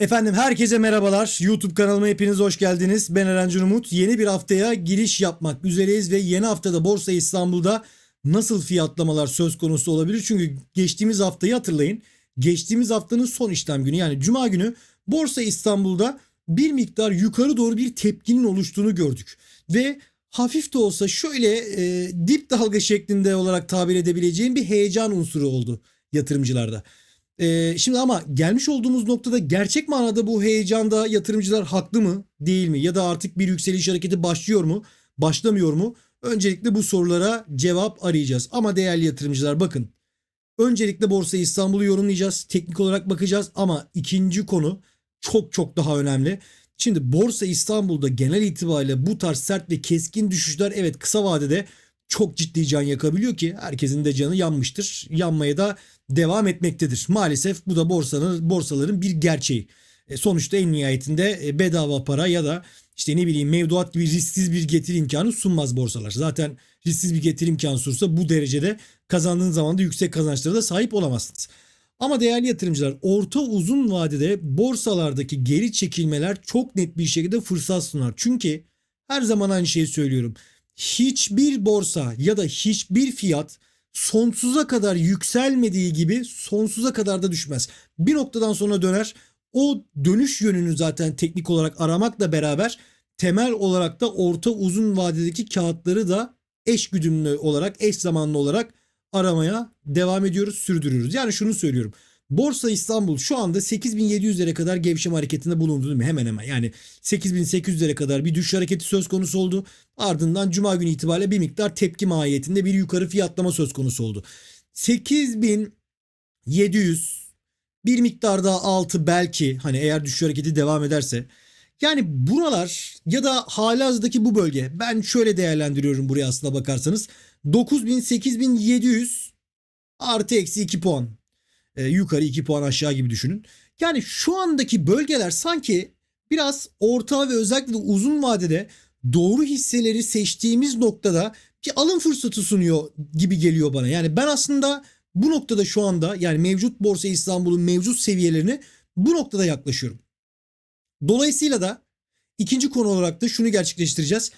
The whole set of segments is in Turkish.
Efendim herkese merhabalar. YouTube kanalıma hepiniz hoş geldiniz. Ben Eren Umut. Yeni bir haftaya giriş yapmak üzereyiz ve yeni haftada Borsa İstanbul'da nasıl fiyatlamalar söz konusu olabilir? Çünkü geçtiğimiz haftayı hatırlayın. Geçtiğimiz haftanın son işlem günü yani cuma günü Borsa İstanbul'da bir miktar yukarı doğru bir tepkinin oluştuğunu gördük. Ve hafif de olsa şöyle e, dip dalga şeklinde olarak tabir edebileceğim bir heyecan unsuru oldu yatırımcılarda. Ee, şimdi ama gelmiş olduğumuz noktada gerçek manada bu heyecanda yatırımcılar haklı mı değil mi? Ya da artık bir yükseliş hareketi başlıyor mu? Başlamıyor mu? Öncelikle bu sorulara cevap arayacağız. Ama değerli yatırımcılar bakın. Öncelikle Borsa İstanbul'u yorumlayacağız. Teknik olarak bakacağız ama ikinci konu çok çok daha önemli. Şimdi Borsa İstanbul'da genel itibariyle bu tarz sert ve keskin düşüşler evet kısa vadede çok ciddi can yakabiliyor ki herkesin de canı yanmıştır. Yanmaya da devam etmektedir. Maalesef bu da borsanın borsaların bir gerçeği. E, sonuçta en nihayetinde e, bedava para ya da işte ne bileyim mevduat gibi risksiz bir getiri imkanı sunmaz borsalar. Zaten risksiz bir getiri imkanı sunsa bu derecede kazandığınız zaman da yüksek kazançlara da sahip olamazsınız. Ama değerli yatırımcılar orta uzun vadede borsalardaki geri çekilmeler çok net bir şekilde fırsat sunar. Çünkü her zaman aynı şeyi söylüyorum. Hiçbir borsa ya da hiçbir fiyat sonsuza kadar yükselmediği gibi sonsuza kadar da düşmez. Bir noktadan sonra döner. O dönüş yönünü zaten teknik olarak aramakla beraber temel olarak da orta uzun vadedeki kağıtları da eş güdümlü olarak eş zamanlı olarak aramaya devam ediyoruz, sürdürüyoruz. Yani şunu söylüyorum. Borsa İstanbul şu anda 8700'lere kadar gevşeme hareketinde bulundu değil mi? Hemen hemen. Yani 8800'lere kadar bir düşüş hareketi söz konusu oldu. Ardından cuma günü itibariyle bir miktar tepki mahiyetinde bir yukarı fiyatlama söz konusu oldu. 8700 bir miktar daha altı belki hani eğer düşüş hareketi devam ederse yani buralar ya da halihazırdaki bu bölge ben şöyle değerlendiriyorum buraya aslına bakarsanız 9000 8700 artı eksi 2 puan e, yukarı 2 puan aşağı gibi düşünün. Yani şu andaki bölgeler sanki biraz orta ve özellikle de uzun vadede doğru hisseleri seçtiğimiz noktada bir alım fırsatı sunuyor gibi geliyor bana. Yani ben aslında bu noktada şu anda yani mevcut Borsa İstanbul'un mevcut seviyelerini bu noktada yaklaşıyorum. Dolayısıyla da ikinci konu olarak da şunu gerçekleştireceğiz.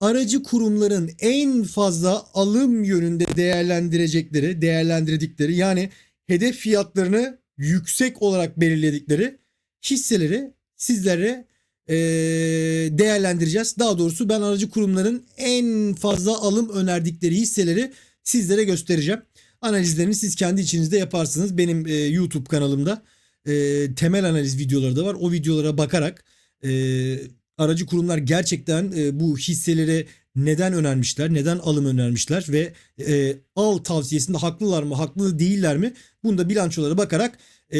Aracı kurumların en fazla alım yönünde değerlendirecekleri, değerlendirdikleri yani hedef fiyatlarını yüksek olarak belirledikleri hisseleri sizlere e, değerlendireceğiz. Daha doğrusu ben aracı kurumların en fazla alım önerdikleri hisseleri sizlere göstereceğim. Analizlerini siz kendi içinizde yaparsınız. Benim e, YouTube kanalımda e, temel analiz videoları da var. O videolara bakarak e, aracı kurumlar gerçekten e, bu hisseleri neden önermişler, neden alım önermişler ve e, al tavsiyesinde haklılar mı, haklı değiller mi? Bunu da bilançolara bakarak e,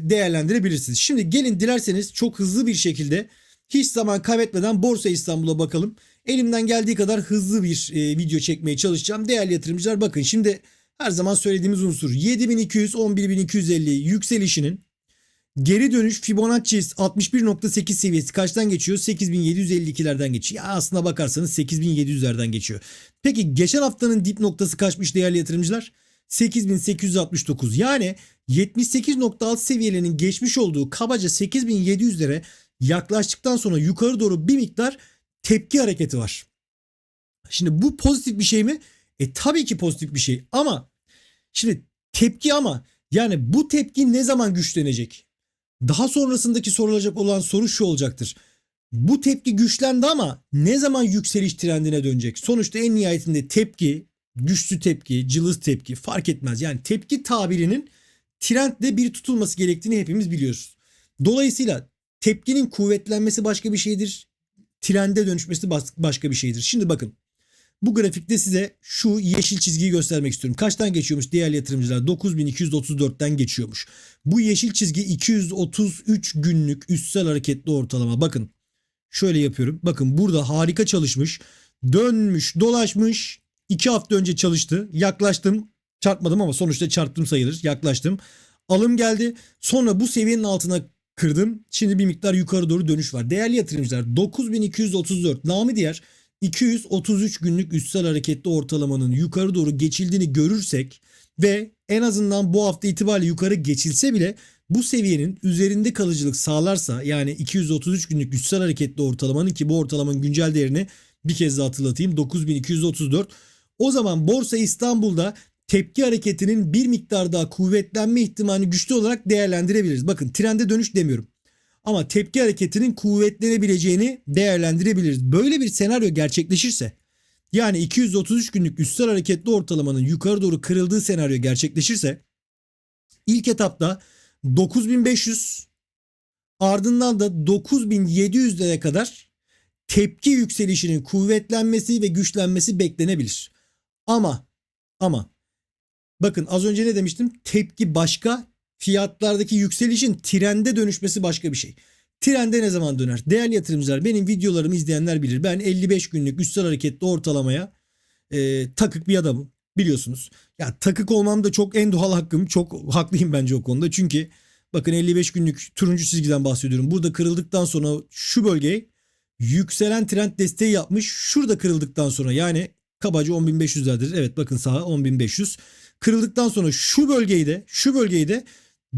değerlendirebilirsiniz. Şimdi gelin dilerseniz çok hızlı bir şekilde hiç zaman kaybetmeden Borsa İstanbul'a bakalım. Elimden geldiği kadar hızlı bir e, video çekmeye çalışacağım. Değerli yatırımcılar bakın şimdi her zaman söylediğimiz unsur 7200 11250 yükselişinin Geri dönüş Fibonacci 61.8 seviyesi kaçtan geçiyor? 8752'lerden geçiyor. Ya aslına bakarsanız 8700'lerden geçiyor. Peki geçen haftanın dip noktası kaçmış değerli yatırımcılar? 8869. Yani 78.6 seviyelerinin geçmiş olduğu kabaca 8700'lere yaklaştıktan sonra yukarı doğru bir miktar tepki hareketi var. Şimdi bu pozitif bir şey mi? E tabii ki pozitif bir şey ama şimdi tepki ama yani bu tepki ne zaman güçlenecek? Daha sonrasındaki sorulacak olan soru şu olacaktır. Bu tepki güçlendi ama ne zaman yükseliş trendine dönecek? Sonuçta en nihayetinde tepki, güçlü tepki, cılız tepki fark etmez. Yani tepki tabirinin trendle bir tutulması gerektiğini hepimiz biliyoruz. Dolayısıyla tepkinin kuvvetlenmesi başka bir şeydir. Trende dönüşmesi başka bir şeydir. Şimdi bakın bu grafikte size şu yeşil çizgiyi göstermek istiyorum. Kaçtan geçiyormuş değerli yatırımcılar? 9234'ten geçiyormuş. Bu yeşil çizgi 233 günlük üstsel hareketli ortalama. Bakın şöyle yapıyorum. Bakın burada harika çalışmış. Dönmüş dolaşmış. 2 hafta önce çalıştı. Yaklaştım. Çarpmadım ama sonuçta çarptım sayılır. Yaklaştım. Alım geldi. Sonra bu seviyenin altına kırdım. Şimdi bir miktar yukarı doğru dönüş var. Değerli yatırımcılar 9234 namı diğer 233 günlük üstsel hareketli ortalamanın yukarı doğru geçildiğini görürsek ve en azından bu hafta itibariyle yukarı geçilse bile bu seviyenin üzerinde kalıcılık sağlarsa yani 233 günlük güçsel hareketli ortalamanın ki bu ortalamanın güncel değerini bir kez daha hatırlatayım 9234 o zaman Borsa İstanbul'da tepki hareketinin bir miktar daha kuvvetlenme ihtimalini güçlü olarak değerlendirebiliriz. Bakın trende dönüş demiyorum. Ama tepki hareketinin kuvvetlenebileceğini değerlendirebiliriz. Böyle bir senaryo gerçekleşirse yani 233 günlük üstel hareketli ortalamanın yukarı doğru kırıldığı senaryo gerçekleşirse ilk etapta 9500 ardından da 9700'lere kadar tepki yükselişinin kuvvetlenmesi ve güçlenmesi beklenebilir. Ama ama bakın az önce ne demiştim? Tepki başka, fiyatlardaki yükselişin trende dönüşmesi başka bir şey. Trende ne zaman döner? Değerli yatırımcılar benim videolarımı izleyenler bilir. Ben 55 günlük üstel hareketli ortalamaya e, takık bir adamım biliyorsunuz. Ya takık olmam da çok en doğal hakkım. Çok haklıyım bence o konuda. Çünkü bakın 55 günlük turuncu çizgiden bahsediyorum. Burada kırıldıktan sonra şu bölgeye yükselen trend desteği yapmış. Şurada kırıldıktan sonra yani kabaca 10.500'lerdir. Evet bakın sağa 10.500. Kırıldıktan sonra şu bölgeyi de şu bölgeyi de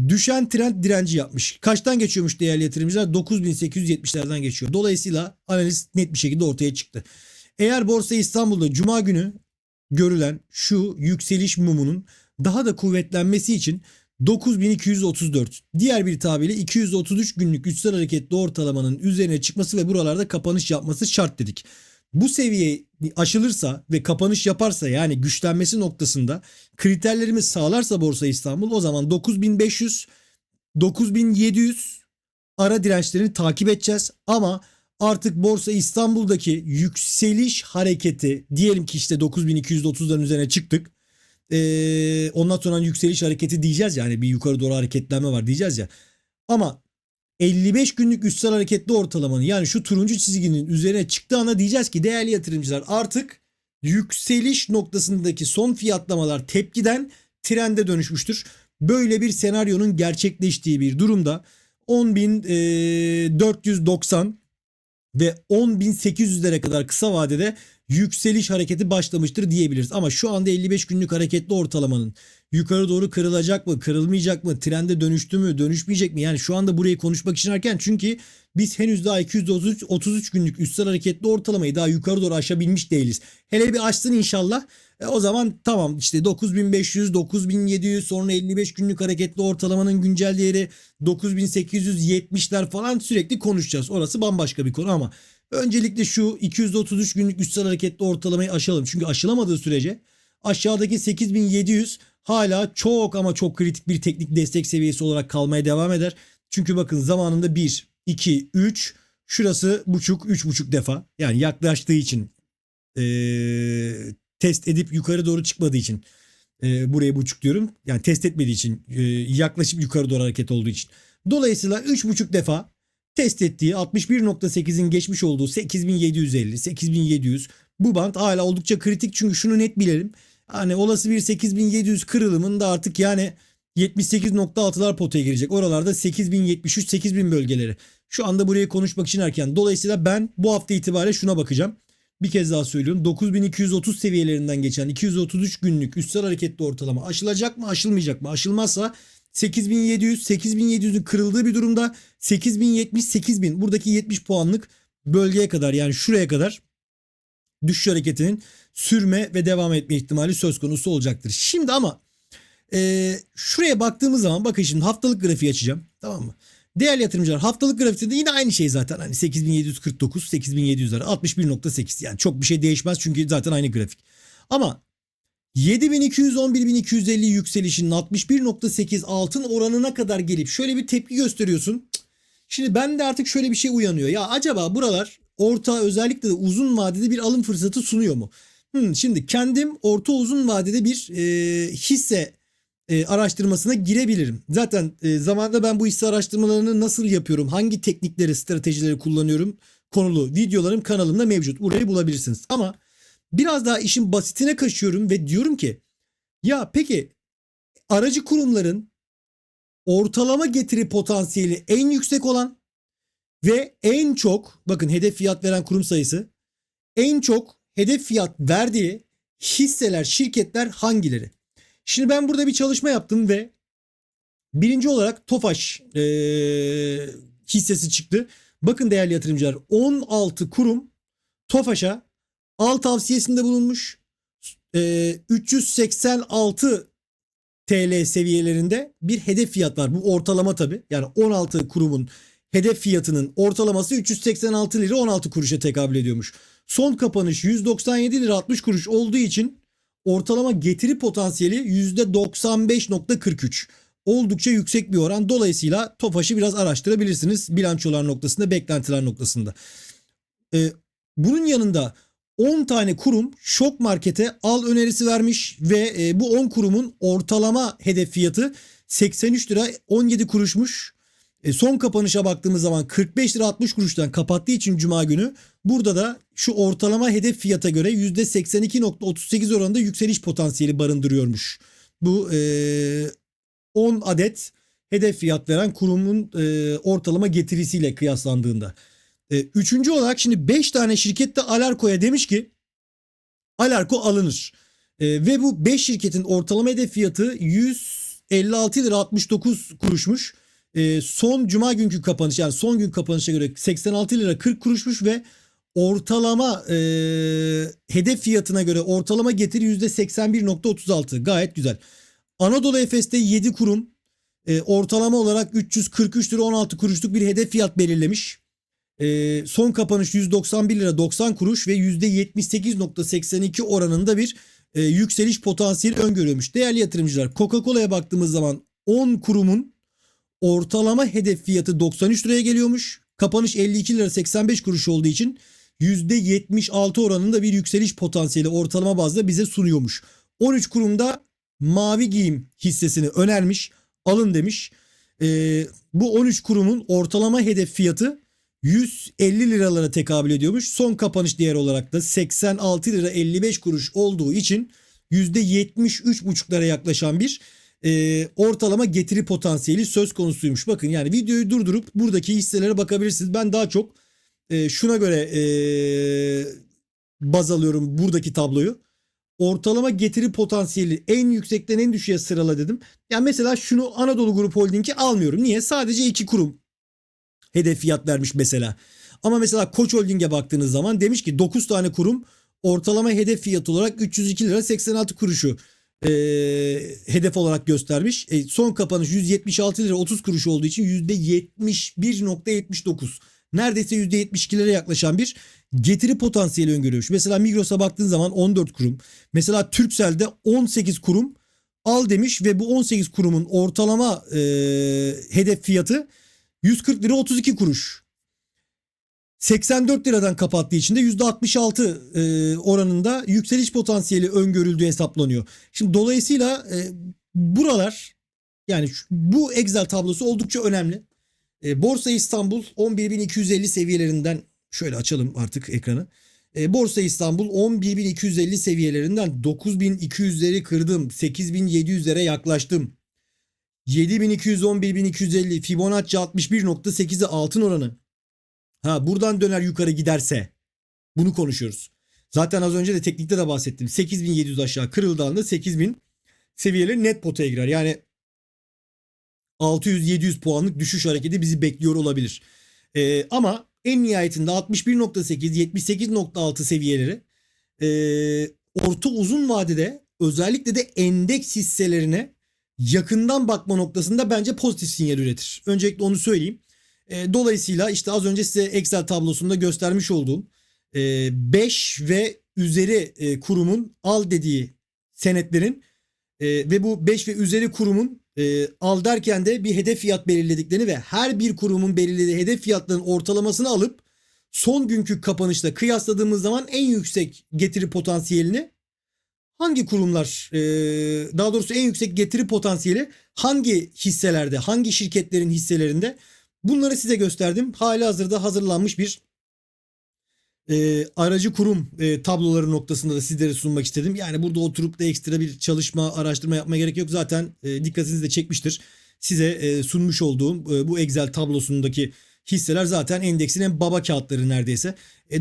düşen trend direnci yapmış. Kaçtan geçiyormuş değerli yatırımcılar? 9870'lerden geçiyor. Dolayısıyla analiz net bir şekilde ortaya çıktı. Eğer Borsa İstanbul'da cuma günü görülen şu yükseliş mumunun daha da kuvvetlenmesi için 9234 diğer bir tabirle 233 günlük güçsel hareketli ortalamanın üzerine çıkması ve buralarda kapanış yapması şart dedik. Bu seviye aşılırsa ve kapanış yaparsa yani güçlenmesi noktasında kriterlerimiz sağlarsa Borsa İstanbul o zaman 9500 9700 ara dirençlerini takip edeceğiz ama artık Borsa İstanbul'daki yükseliş hareketi diyelim ki işte 9230'ların üzerine çıktık. Ee, ondan sonra yükseliş hareketi diyeceğiz yani bir yukarı doğru hareketlenme var diyeceğiz ya. Ama 55 günlük üstsel hareketli ortalamanın yani şu turuncu çizginin üzerine çıktığı anda diyeceğiz ki değerli yatırımcılar artık yükseliş noktasındaki son fiyatlamalar tepkiden trende dönüşmüştür. Böyle bir senaryonun gerçekleştiği bir durumda 10.490 ve 10.800'lere kadar kısa vadede yükseliş hareketi başlamıştır diyebiliriz. Ama şu anda 55 günlük hareketli ortalamanın yukarı doğru kırılacak mı, kırılmayacak mı, trende dönüştü mü, dönüşmeyecek mi? Yani şu anda burayı konuşmak için erken çünkü biz henüz daha 233 33 günlük üstel hareketli ortalamayı daha yukarı doğru aşabilmiş değiliz. Hele bir açsın inşallah. E o zaman tamam işte 9500, 9700 sonra 55 günlük hareketli ortalamanın güncel değeri 9870'ler falan sürekli konuşacağız. Orası bambaşka bir konu ama öncelikle şu 233 günlük üstel hareketli ortalamayı aşalım. Çünkü aşılamadığı sürece aşağıdaki 8700 hala çok ama çok kritik bir teknik destek seviyesi olarak kalmaya devam eder. Çünkü bakın zamanında 1, 2, 3 şurası buçuk, üç buçuk defa yani yaklaştığı için ee, test edip yukarı doğru çıkmadığı için e, buraya buçuk diyorum. Yani test etmediği için e, yaklaşıp yukarı doğru hareket olduğu için. Dolayısıyla üç buçuk defa test ettiği 61.8'in geçmiş olduğu 8750, 8700 bu band hala oldukça kritik çünkü şunu net bilelim. Hani olası bir 8700 kırılımın da artık yani 78.6'lar potaya girecek. Oralarda 8073 8000 bölgeleri. Şu anda burayı konuşmak için erken. Dolayısıyla ben bu hafta itibariyle şuna bakacağım. Bir kez daha söylüyorum. 9230 seviyelerinden geçen 233 günlük üstsel hareketli ortalama aşılacak mı aşılmayacak mı? Aşılmazsa 8700 8700'ün kırıldığı bir durumda 8070 8000 buradaki 70 puanlık bölgeye kadar yani şuraya kadar düşüş hareketinin sürme ve devam etme ihtimali söz konusu olacaktır. Şimdi ama e, şuraya baktığımız zaman bakın şimdi haftalık grafiği açacağım. Tamam mı? Değerli yatırımcılar haftalık grafikte de yine aynı şey zaten. Hani 8749, 8700 lira 61.8 yani çok bir şey değişmez çünkü zaten aynı grafik. Ama 7200 11250 yükselişinin 61.8 altın oranına kadar gelip şöyle bir tepki gösteriyorsun. Şimdi ben de artık şöyle bir şey uyanıyor. Ya acaba buralar orta özellikle de uzun vadede bir alım fırsatı sunuyor mu? Hmm, şimdi kendim orta uzun vadede bir e, hisse e, araştırmasına girebilirim. Zaten e, zamanda ben bu hisse araştırmalarını nasıl yapıyorum, hangi teknikleri, stratejileri kullanıyorum konulu videolarım kanalımda mevcut. Burayı bulabilirsiniz. Ama biraz daha işin basitine kaçıyorum ve diyorum ki ya peki aracı kurumların ortalama getiri potansiyeli en yüksek olan ve en çok bakın hedef fiyat veren kurum sayısı en çok hedef fiyat verdiği hisseler, şirketler hangileri? Şimdi ben burada bir çalışma yaptım ve Birinci olarak Tofaş e, hissesi çıktı. Bakın değerli yatırımcılar 16 kurum Tofaş'a al tavsiyesinde bulunmuş. E, 386 TL seviyelerinde bir hedef fiyat var. Bu ortalama tabi. Yani 16 kurumun hedef fiyatının ortalaması 386 lira 16 kuruşa tekabül ediyormuş. Son kapanış 197 lira 60 kuruş olduğu için ortalama getiri potansiyeli %95.43. Oldukça yüksek bir oran. Dolayısıyla TOFAŞ'ı biraz araştırabilirsiniz. Bilançolar noktasında, beklentiler noktasında. Ee, bunun yanında 10 tane kurum şok markete al önerisi vermiş ve e, bu 10 kurumun ortalama hedef fiyatı 83 lira 17 kuruşmuş. E, son kapanışa baktığımız zaman 45 lira 60 kuruştan kapattığı için cuma günü burada da şu ortalama hedef fiyata göre %82.38 oranında yükseliş potansiyeli barındırıyormuş. Bu e, 10 adet hedef fiyat veren kurumun e, ortalama getirisiyle kıyaslandığında. E, üçüncü olarak şimdi 5 tane şirket de Alarko'ya demiş ki Alarko alınır. E, ve bu 5 şirketin ortalama hedef fiyatı 156 lira 69 kuruşmuş. E, son cuma günkü kapanış yani son gün kapanışa göre 86 lira 40 kuruşmuş ve ortalama e, hedef fiyatına göre ortalama getiri %81.36 gayet güzel. Anadolu Efes'te 7 kurum e, ortalama olarak 343 lira 16 kuruşluk bir hedef fiyat belirlemiş. E, son kapanış 191 lira 90 kuruş ve %78.82 oranında bir e, yükseliş potansiyeli öngörüyormuş. Değerli yatırımcılar Coca-Cola'ya baktığımız zaman 10 kurumun ortalama hedef fiyatı 93 liraya geliyormuş. Kapanış 52 lira 85 kuruş olduğu için %76 oranında bir yükseliş potansiyeli ortalama bazda bize sunuyormuş. 13 kurumda mavi giyim hissesini önermiş. Alın demiş. Ee, bu 13 kurumun ortalama hedef fiyatı 150 liralara tekabül ediyormuş. Son kapanış değer olarak da 86 lira 55 kuruş olduğu için %73,5'lara yaklaşan bir e, ortalama getiri potansiyeli söz konusuymuş. Bakın yani videoyu durdurup buradaki hisselere bakabilirsiniz. Ben daha çok e, şuna göre e, baz alıyorum buradaki tabloyu. Ortalama getiri potansiyeli en yüksekten en düşüğe sırala dedim. Yani mesela şunu Anadolu Grup Holding'i almıyorum. Niye? Sadece iki kurum hedef fiyat vermiş mesela. Ama mesela Koç Holding'e baktığınız zaman demiş ki 9 tane kurum ortalama hedef fiyat olarak 302 lira 86 kuruşu e, hedef olarak göstermiş. E, son kapanış 176 lira 30 kuruş olduğu için %71.79 neredeyse %72'lere yaklaşan bir getiri potansiyeli öngörüyor. Mesela Migros'a baktığın zaman 14 kurum. Mesela Turkcell'de 18 kurum al demiş ve bu 18 kurumun ortalama e, hedef fiyatı 140 lira 32 kuruş. 84 liradan kapattığı için de %66 e, oranında yükseliş potansiyeli öngörüldüğü hesaplanıyor. Şimdi dolayısıyla e, buralar yani şu, bu Excel tablosu oldukça önemli. E, Borsa İstanbul 11.250 seviyelerinden şöyle açalım artık ekranı. E, Borsa İstanbul 11.250 seviyelerinden 9.200'leri kırdım. 8.700'lere yaklaştım. 7200-11250 Fibonacci 61.8'e altın oranı. Ha buradan döner yukarı giderse bunu konuşuyoruz. Zaten az önce de teknikte de bahsettim. 8700 aşağı kırıldığında 8000 seviyeleri net potaya girer. Yani 600-700 puanlık düşüş hareketi bizi bekliyor olabilir. Ee, ama en nihayetinde 61.8 78.6 seviyeleri e, orta uzun vadede özellikle de endeks hisselerine yakından bakma noktasında bence pozitif sinyal üretir. Öncelikle onu söyleyeyim. E, dolayısıyla işte az önce size Excel tablosunda göstermiş olduğum 5 e, ve üzeri e, kurumun al dediği senetlerin e, ve bu 5 ve üzeri kurumun e, al derken de bir hedef fiyat belirlediklerini ve her bir kurumun belirlediği hedef fiyatların ortalamasını alıp son günkü kapanışta kıyasladığımız zaman en yüksek getiri potansiyelini hangi kurumlar e, daha doğrusu en yüksek getiri potansiyeli hangi hisselerde hangi şirketlerin hisselerinde bunları size gösterdim. Hali hazırda hazırlanmış bir e, aracı kurum e, tabloları noktasında da sizlere sunmak istedim. Yani burada oturup da ekstra bir çalışma, araştırma yapma gerek yok. Zaten dikkatinizi de çekmiştir. Size sunmuş olduğum bu Excel tablosundaki hisseler zaten endeksin en baba kağıtları neredeyse.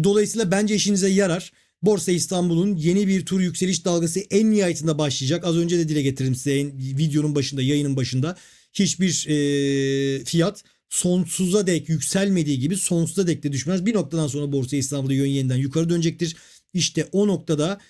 Dolayısıyla bence işinize yarar. Borsa İstanbul'un yeni bir tur yükseliş dalgası en nihayetinde başlayacak. Az önce de dile getirdim size videonun başında, yayının başında. Hiçbir e, fiyat sonsuza dek yükselmediği gibi sonsuza dek de düşmez. Bir noktadan sonra Borsa İstanbul'da yön yeniden yukarı dönecektir. İşte o noktada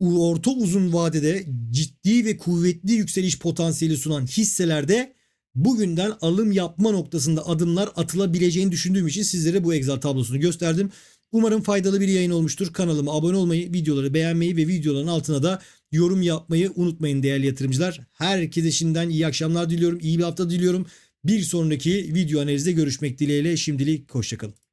orta uzun vadede ciddi ve kuvvetli yükseliş potansiyeli sunan hisselerde bugünden alım yapma noktasında adımlar atılabileceğini düşündüğüm için sizlere bu Excel tablosunu gösterdim. Umarım faydalı bir yayın olmuştur. Kanalıma abone olmayı, videoları beğenmeyi ve videoların altına da yorum yapmayı unutmayın değerli yatırımcılar. Herkese şimdiden iyi akşamlar diliyorum, iyi bir hafta diliyorum. Bir sonraki video analizde görüşmek dileğiyle şimdilik hoşçakalın.